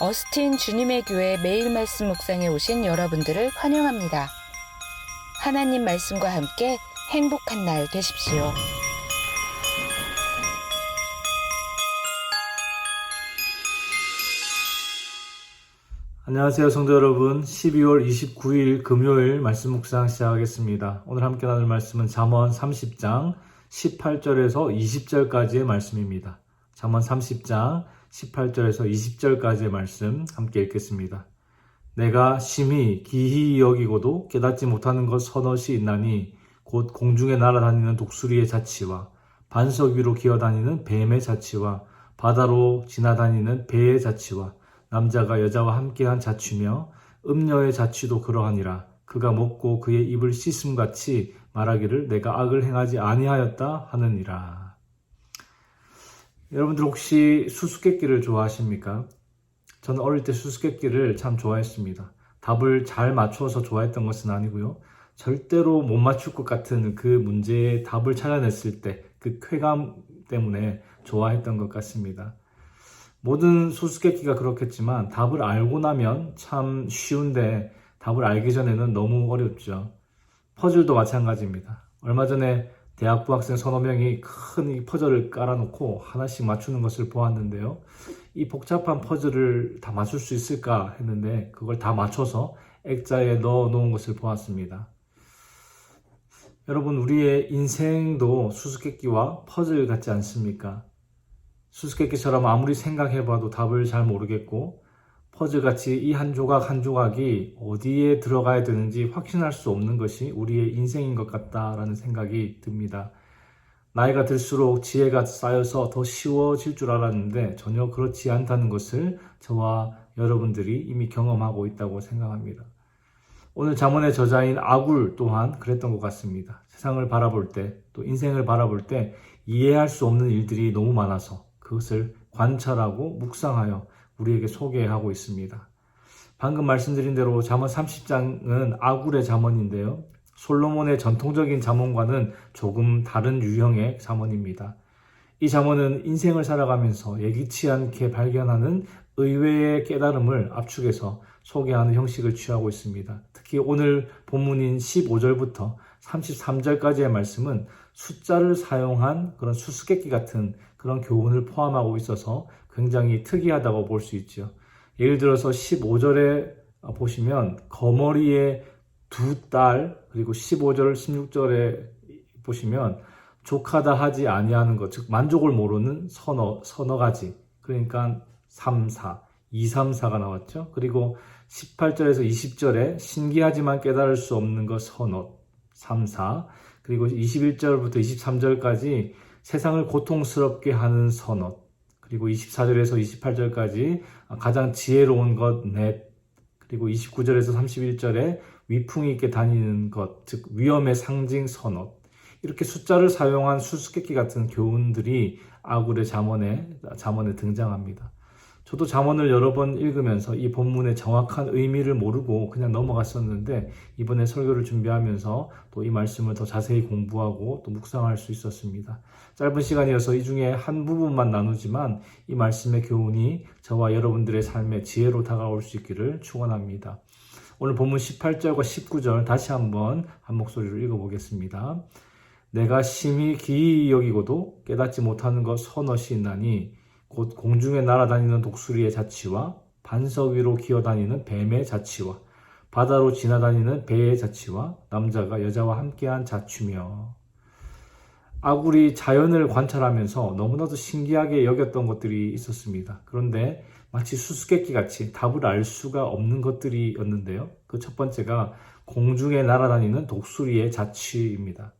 어스틴 주님의 교회 매일 말씀 묵상에 오신 여러분들을 환영합니다. 하나님 말씀과 함께 행복한 날 되십시오. 안녕하세요 성도 여러분 12월 29일 금요일 말씀 묵상 시작하겠습니다 오늘 함께 나눌 말씀은 잠언 30장 18절에서 20절까지의 말씀입니다 잠언 30장 18절에서 20절까지의 말씀 함께 읽겠습니다. 내가 심히 기히 여기고도 깨닫지 못하는 것 서너시 있나니 곧 공중에 날아다니는 독수리의 자치와 반석 위로 기어다니는 뱀의 자치와 바다로 지나다니는 배의 자치와 남자가 여자와 함께한 자취며 음녀의 자취도 그러하니라. 그가 먹고 그의 입을 씻음같이 말하기를 내가 악을 행하지 아니하였다 하느니라 여러분들 혹시 수수께끼를 좋아하십니까? 저는 어릴 때 수수께끼를 참 좋아했습니다 답을 잘 맞춰서 좋아했던 것은 아니고요 절대로 못 맞출 것 같은 그 문제의 답을 찾아냈을 때 그 쾌감 때문에 좋아했던 것 같습니다 모든 수수께끼가 그렇겠지만 답을 알고 나면 참 쉬운데 답을 알기 전에는 너무 어렵죠. 퍼즐도 마찬가지입니다. 얼마 전에 대학부 학생 서너 명이 큰이 퍼즐을 깔아놓고 하나씩 맞추는 것을 보았는데요. 이 복잡한 퍼즐을 다 맞출 수 있을까 했는데 그걸 다 맞춰서 액자에 넣어 놓은 것을 보았습니다. 여러분, 우리의 인생도 수수께끼와 퍼즐 같지 않습니까? 수수께끼처럼 아무리 생각해봐도 답을 잘 모르겠고 퍼즐같이 이 한 조각 한 조각이 어디에 들어가야 되는지 확신할 수 없는 것이 우리의 인생인 것 같다라는 생각이 듭니다. 나이가 들수록 지혜가 쌓여서 더 쉬워질 줄 알았는데 전혀 그렇지 않다는 것을 저와 여러분들이 이미 경험하고 있다고 생각합니다. 오늘 잠언의 저자인 아굴 또한 그랬던 것 같습니다. 세상을 바라볼 때 또 인생을 바라볼 때 이해할 수 없는 일들이 너무 많아서 그것을 관찰하고 묵상하여 우리에게 소개하고 있습니다. 방금 말씀드린 대로 잠언 30장은 아굴의 잠언인데요. 솔로몬의 전통적인 잠언과는 조금 다른 유형의 잠언입니다. 이 잠언은 인생을 살아가면서 예기치 않게 발견하는 의외의 깨달음을 압축해서 소개하는 형식을 취하고 있습니다. 특히 오늘 본문인 15절부터 33절까지의 말씀은 숫자를 사용한 그런 수수께끼 같은 그런 교훈을 포함하고 있어서 굉장히 특이하다고 볼 수 있죠. 예를 들어서 15절에 보시면 거머리의 두 딸 그리고 15절 16절에 보시면 족하다 하지 아니하는 것, 즉 만족을 모르는 서너 서너 가지. 그러니까 3, 4, 2, 3, 4가 나왔죠. 그리고 18절에서 20절에 신기하지만 깨달을 수 없는 것 서너 3, 4. 그리고 21절부터 23절까지 세상을 고통스럽게 하는 선언, 그리고 24절에서 28절까지 가장 지혜로운 것 넷, 그리고 29절에서 31절에 위풍이 있게 다니는 것, 즉 위험의 상징 선언. 이렇게 숫자를 사용한 수수께끼 같은 교훈들이 아굴의 잠언에 잠언에 등장합니다. 저도 잠언을 여러 번 읽으면서 이 본문의 정확한 의미를 모르고 그냥 넘어갔었는데 이번에 설교를 준비하면서 또 이 말씀을 더 자세히 공부하고 또 묵상할 수 있었습니다. 짧은 시간이어서 이 중에 한 부분만 나누지만 이 말씀의 교훈이 저와 여러분들의 삶에 지혜로 다가올 수 있기를 축원합니다. 오늘 본문 18절과 19절 다시 한번 한 목소리로 읽어보겠습니다. 내가 심히 기이 여기고도 깨닫지 못하는 것 서너시 있나니 곧 공중에 날아다니는 독수리의 자치와 반석 위로 기어다니는 뱀의 자치와 바다로 지나다니는 배의 자치와 남자가 여자와 함께한 자취며 아굴이 자연을 관찰하면서 너무나도 신기하게 여겼던 것들이 있었습니다. 그런데 마치 수수께끼 같이 답을 알 수가 없는 것들이었는데요. 그 첫 번째가 공중에 날아다니는 독수리의 자취입니다.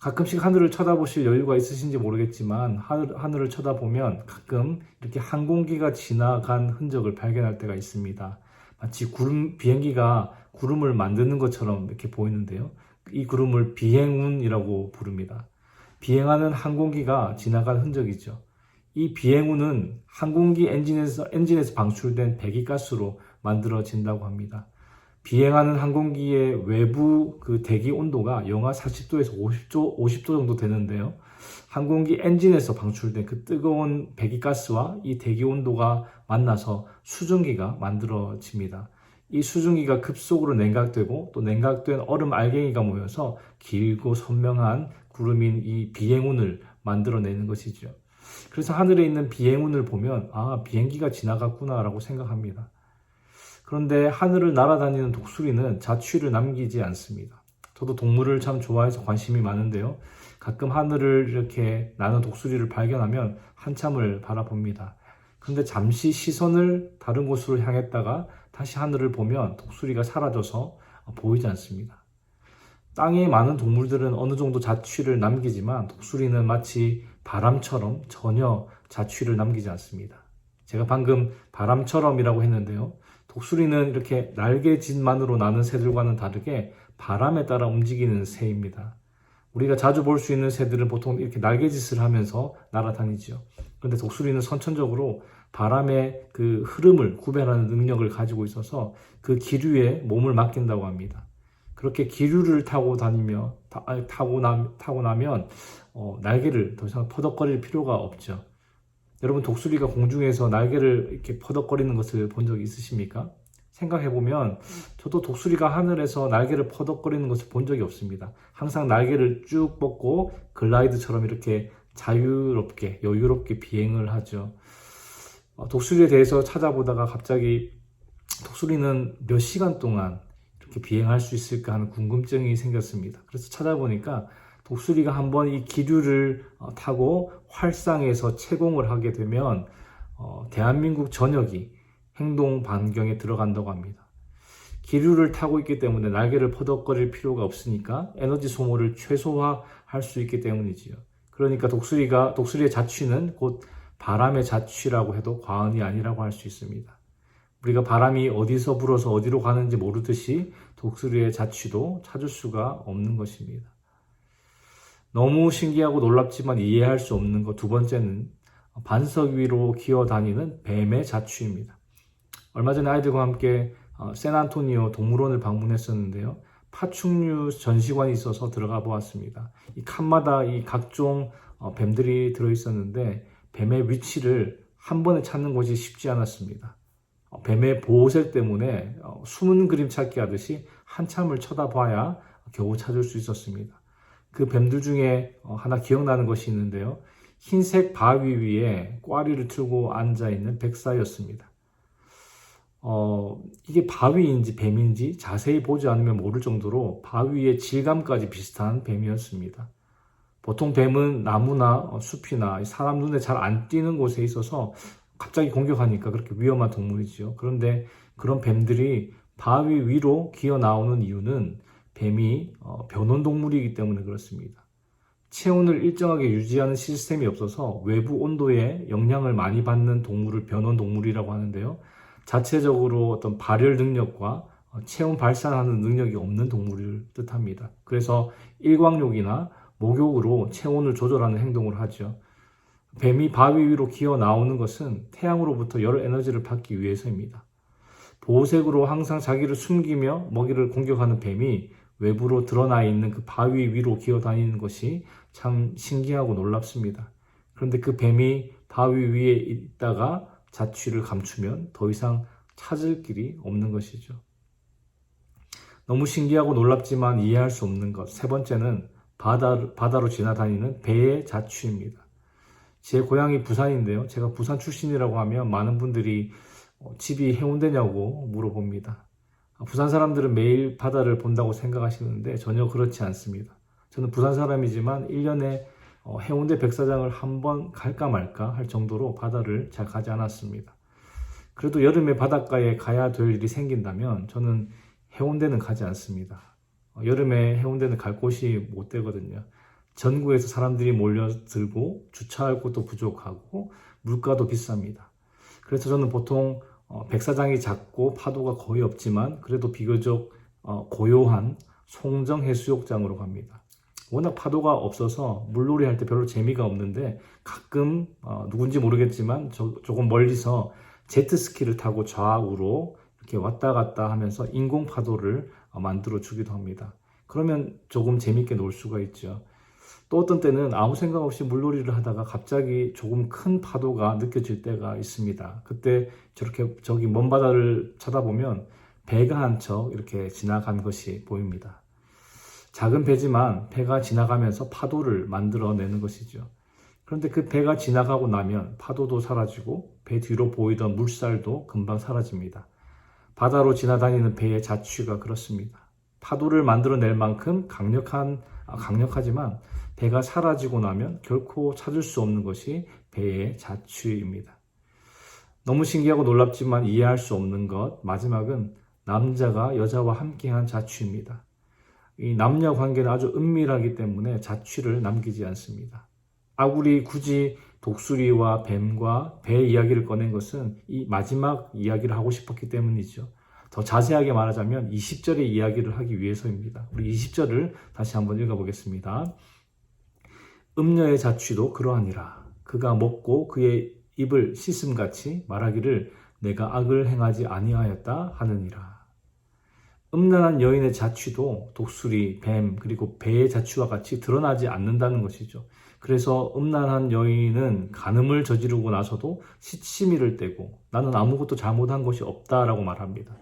가끔씩 하늘을 쳐다보실 여유가 있으신지 모르겠지만 하늘, 하늘 을 쳐다보면 가끔 이렇게 항공기가 지나간 흔적을 발견할 때가 있습니다. 마치 구름 비행기가 구름을 만드는 것처럼 이렇게 보이는데요. 이 구름을 비행운이라고 부릅니다. 비행하는 항공기가 지나간 흔적이죠. 이 비행운은 항공기 엔진에서 엔진에서 방출된 배기가스로 만들어진다고 합니다. 비행하는 항공기의 외부 그 대기 온도가 영하 40도에서 50도, 50도 정도 되는데요. 항공기 엔진에서 방출된 그 뜨거운 배기가스와 이 대기 온도가 만나서 수증기가 만들어집니다. 이 수증기가 급속으로 냉각되고 또 냉각된 얼음 알갱이가 모여서 길고 선명한 구름인 이 비행운을 만들어내는 것이죠. 그래서 하늘에 있는 비행운을 보면 아 비행기가 지나갔구나라고 생각합니다. 그런데 하늘을 날아다니는 독수리는 자취를 남기지 않습니다. 저도 동물을 참 좋아해서 관심이 많은데요. 가끔 하늘을 이렇게 나는 독수리를 발견하면 한참을 바라봅니다. 그런데 잠시 시선을 다른 곳으로 향했다가 다시 하늘을 보면 독수리가 사라져서 보이지 않습니다. 땅에 많은 동물들은 어느 정도 자취를 남기지만 독수리는 마치 바람처럼 전혀 자취를 남기지 않습니다. 제가 방금 바람처럼이라고 했는데요. 독수리는 이렇게 날개짓만으로 나는 새들과는 다르게 바람에 따라 움직이는 새입니다. 우리가 자주 볼 수 있는 새들은 보통 이렇게 날개짓을 하면서 날아다니죠. 그런데 독수리는 선천적으로 바람의 그 흐름을 구별하는 능력을 가지고 있어서 그 기류에 몸을 맡긴다고 합니다. 그렇게 기류를 타고 다니며 타, 타고 나 타고 나면 어, 날개를 더 이상 퍼덕거릴 필요가 없죠. 여러분 독수리가 공중에서 날개를 이렇게 퍼덕거리는 것을 본 적 있으십니까? 생각해 보면 저도 독수리가 하늘에서 날개를 퍼덕거리는 것을 본 적이 없습니다. 항상 날개를 쭉 뻗고 글라이드처럼 이렇게 자유롭게 여유롭게 비행을 하죠. 어, 독수리에 대해서 찾아보다가 갑자기 독수리는 몇 시간 동안 이렇게 비행할 수 있을까 하는 궁금증이 생겼습니다. 그래서 찾아보니까 독수리가 한번 이 기류를 어, 타고 활상에서 채공을 하게 되면 어, 대한민국 전역이 행동 반경에 들어간다고 합니다. 기류를 타고 있기 때문에 날개를 퍼덕거릴 필요가 없으니까 에너지 소모를 최소화할 수 있기 때문이지요. 그러니까 독수리가 독수리의 자취는 곧 바람의 자취라고 해도 과언이 아니라고 할 수 있습니다. 우리가 바람이 어디서 불어서 어디로 가는지 모르듯이 독수리의 자취도 찾을 수가 없는 것입니다. 너무 신기하고 놀랍지만 이해할 수 없는 것 두 번째는 반석 위로 기어 다니는 뱀의 자취입니다. 얼마 전에 아이들과 함께 어, 샌안토니오 동물원을 방문했었는데요. 파충류 전시관이 있어서 들어가 보았습니다. 이 칸마다 이 각종 어, 뱀들이 들어 있었는데 뱀의 위치를 한 번에 찾는 것이 쉽지 않았습니다. 어, 뱀의 보호색 때문에 숨은 그림 찾기 하듯이 한참을 쳐다봐야 겨우 찾을 수 있었습니다. 그 뱀들 중에 하나 기억나는 것이 있는데요. 흰색 바위 위에 꽈리를 틀고 앉아 있는 백사였습니다. 어, 이게 바위인지 뱀인지 자세히 보지 않으면 모를 정도로 바위의 질감까지 비슷한 뱀이었습니다. 보통 뱀은 나무나 숲이나 사람 눈에 잘 안 띄는 곳에 있어서 갑자기 공격하니까 그렇게 위험한 동물이죠. 그런데 그런 뱀들이 바위 위로 기어 나오는 이유는 뱀이 어, 변온 동물이기 때문에 그렇습니다. 체온을 일정하게 유지하는 시스템이 없어서 외부 온도에 영향을 많이 받는 동물을 변온 동물이라고 하는데요. 자체적으로 어떤 발열 능력과 어, 체온 발산하는 능력이 없는 동물을 뜻합니다. 그래서 일광욕이나 목욕으로 체온을 조절하는 행동을 하죠. 뱀이 바위 위로 기어 나오는 것은 태양으로부터 열 에너지를 받기 위해서입니다. 보호색으로 항상 자기를 숨기며 먹이를 공격하는 뱀이 외부로 드러나 있는 그 바위 위로 기어 다니는 것이 참 신기하고 놀랍습니다. 그런데 그 뱀이 바위 위에 있다가 자취를 감추면 더 이상 찾을 길이 없는 것이죠. 너무 신기하고 놀랍지만 이해할 수 없는 것. 세 번째는 바다, 바다로 지나다니는 배의 자취입니다. 제 고향이 부산인데요. 제가 부산 출신이라고 하면 많은 분들이 어, 집이 해운대냐고 물어봅니다. 부산 사람들은 매일 바다를 본다고 생각하시는데 전혀 그렇지 않습니다. 저는 부산 사람이지만 1년에 어, 해운대 백사장을 한 번 갈까 말까 할 정도로 바다를 잘 가지 않았습니다. 그래도 여름에 바닷가에 가야 될 일이 생긴다면 저는 해운대는 가지 않습니다. 어, 여름에 해운대는 갈 곳이 못 되거든요. 전국에서 사람들이 몰려들고 주차할 곳도 부족하고 물가도 비쌉니다. 그래서 저는 보통 어, 백사장이 작고 파도가 거의 없지만 그래도 비교적 고요한 송정 해수욕장으로 갑니다. 워낙 파도가 없어서 물놀이 할 때 별로 재미가 없는데 가끔 어, 누군지 모르겠지만 저, 조금 멀리서 제트스키를 타고 좌우로 이렇게 왔다 갔다 하면서 인공 파도를 어, 만들어 주기도 합니다. 그러면 조금 재밌게 놀 수가 있죠. 또 어떤 때는 아무 생각 없이 물놀이를 하다가 갑자기 조금 큰 파도가 느껴질 때가 있습니다. 그때 저렇게 저기 먼 바다를 쳐다보면 배가 한 척 이렇게 지나간 것이 보입니다. 작은 배지만 배가 지나가면서 파도를 만들어내는 것이죠. 그런데 그 배가 지나가고 나면 파도도 사라지고 배 뒤로 보이던 물살도 금방 사라집니다. 바다로 지나다니는 배의 자취가 그렇습니다. 파도를 만들어낼 만큼 강력한, 아, 강력하지만 배가 사라지고 나면 결코 찾을 수 없는 것이 배의 자취입니다. 너무 신기하고 놀랍지만 이해할 수 없는 것, 마지막은 남자가 여자와 함께한 자취입니다. 이 남녀 관계는 아주 은밀하기 때문에 자취를 남기지 않습니다. 아굴이 굳이 독수리와 뱀과 배 이야기를 꺼낸 것은 이 마지막 이야기를 하고 싶었기 때문이죠. 더 자세하게 말하자면 20절의 이야기를 하기 위해서입니다. 우리 20절을 다시 한번 읽어보겠습니다. 음녀의 자취도 그러하니라. 그가 먹고 그의 입을 씻음같이 말하기를 내가 악을 행하지 아니하였다 하느니라. 음란한 여인의 자취도 독수리, 뱀, 그리고 배의 자취와 같이 드러나지 않는다는 것이죠. 그래서 음란한 여인은 간음을 저지르고 나서도 시치미를 떼고 나는 아무것도 잘못한 것이 없다라고 말합니다.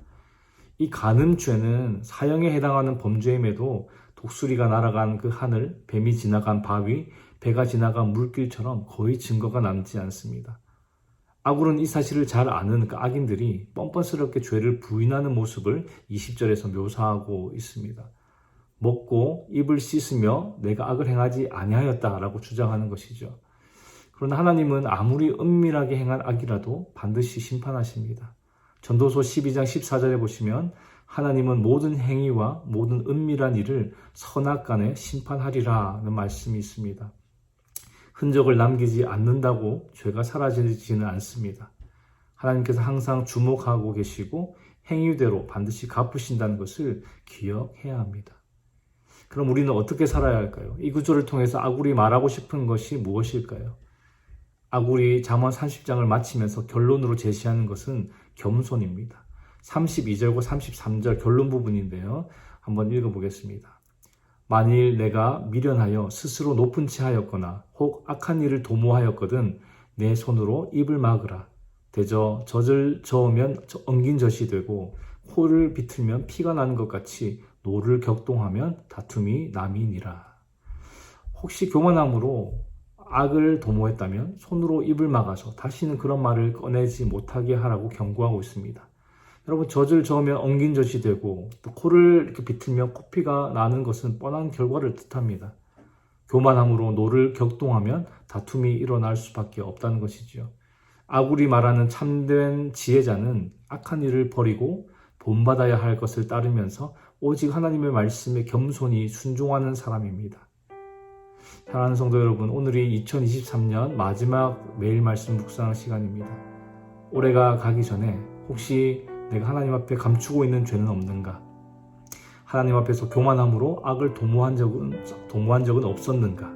이 간음죄는 사형에 해당하는 범죄임에도 독수리가 날아간 그 하늘, 뱀이 지나간 바위, 배가 지나간 물길처럼 거의 증거가 남지 않습니다. 아굴은 이 사실을 잘 아는 그 악인들이 뻔뻔스럽게 죄를 부인하는 모습을 20절에서 묘사하고 있습니다. 먹고 입을 씻으며 내가 악을 행하지 아니하였다라고 주장하는 것이죠. 그러나 하나님은 아무리 은밀하게 행한 악이라도 반드시 심판하십니다. 전도서 12장 14절에 보시면 하나님은 모든 행위와 모든 은밀한 일을 선악 간에 심판하리라는 말씀이 있습니다. 흔적을 남기지 않는다고 죄가 사라지지는 않습니다. 하나님께서 항상 주목하고 계시고 행위대로 반드시 갚으신다는 것을 기억해야 합니다. 그럼 우리는 어떻게 살아야 할까요? 이 구조를 통해서 아굴이 말하고 싶은 것이 무엇일까요? 아굴이 잠언 30장을 마치면서 결론으로 제시하는 것은 겸손입니다. 32절과 33절 결론 부분인데요. 한번 읽어보겠습니다. 만일 내가 미련하여 스스로 높은 채 하였거나 혹 악한 일을 도모하였거든 내 손으로 입을 막으라. 대저 젖을 저으면 엉긴 젖이 되고 코를 비틀면 피가 나는 것 같이 노를 격동하면 다툼이 남이니라. 혹시 교만함으로 악을 도모했다면 손으로 입을 막아서 다시는 그런 말을 꺼내지 못하게 하라고 경고하고 있습니다. 여러분 젖을 저으면 엉긴 젖이 되고 또 코를 이렇게 비틀면 코피가 나는 것은 뻔한 결과를 뜻합니다. 교만함으로 노를 격동하면 다툼이 일어날 수밖에 없다는 것이지요. 아굴이 말하는 참된 지혜자는 악한 일을 버리고 본받아야 할 것을 따르면서 오직 하나님의 말씀에 겸손히 순종하는 사람입니다. 사랑하는 성도 여러분, 오늘이 2023년 마지막 매일 말씀 묵상 시간입니다. 올해가 가기 전에 혹시 내가 하나님 앞에 감추고 있는 죄는 없는가? 하나님 앞에서 교만함으로 악을 도모한 적은, 도모한 적은 없었는가?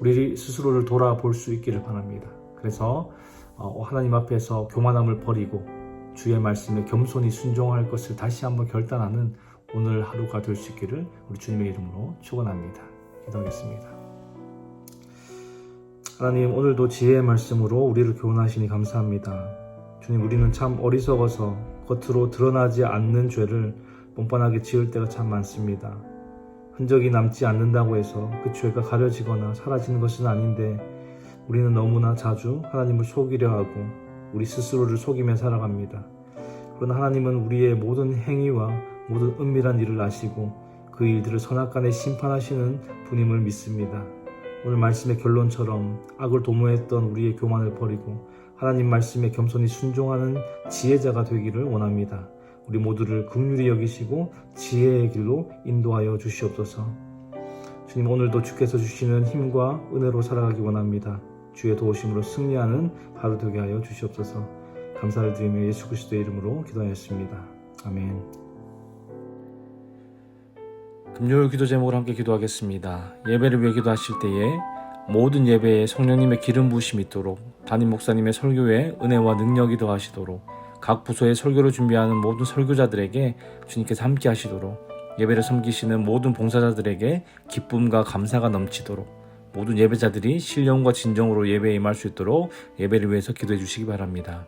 우리 스스로를 돌아볼 수 있기를 바랍니다. 그래서 어, 하나님 앞에서 교만함을 버리고 주의 말씀에 겸손히 순종할 것을 다시 한번 결단하는 오늘 하루가 될 수 있기를 우리 주님의 이름으로 축원합니다. 기도하겠습니다. 하나님 오늘도 지혜의 말씀으로 우리를 교훈하시니 감사합니다. 주님 우리는 참 어리석어서 겉으로 드러나지 않는 죄를 뻔뻔하게 지을 때가 참 많습니다. 흔적이 남지 않는다고 해서 그 죄가 가려지거나 사라지는 것은 아닌데 우리는 너무나 자주 하나님을 속이려 하고 우리 스스로를 속이며 살아갑니다. 그러나 하나님은 우리의 모든 행위와 모든 은밀한 일을 아시고 그 일들을 선악간에 심판하시는 분임을 믿습니다. 오늘 말씀의 결론처럼 악을 도모했던 우리의 교만을 버리고 하나님 말씀에 겸손히 순종하는 지혜자가 되기를 원합니다. 우리 모두를 긍휼히 여기시고 지혜의 길로 인도하여 주시옵소서. 주님 오늘도 주께서 주시는 힘과 은혜로 살아가기 원합니다. 주의 도우심으로 승리하는 하루 되게 하여 주시옵소서. 감사를 드리며 예수 그리스도의 이름으로 기도하였습니다. 아멘. 금요일 기도 제목으로 함께 기도하겠습니다. 예배를 위해 기도하실 때에 모든 예배에 성령님의 기름 부으심이 있도록 담임 목사님의 설교에 은혜와 능력이 더하시도록 각 부서의 설교를 준비하는 모든 설교자들에게 주님께서 함께 하시도록 예배를 섬기시는 모든 봉사자들에게 기쁨과 감사가 넘치도록 모든 예배자들이 신령과 진정으로 예배에 임할 수 있도록 예배를 위해서 기도해 주시기 바랍니다.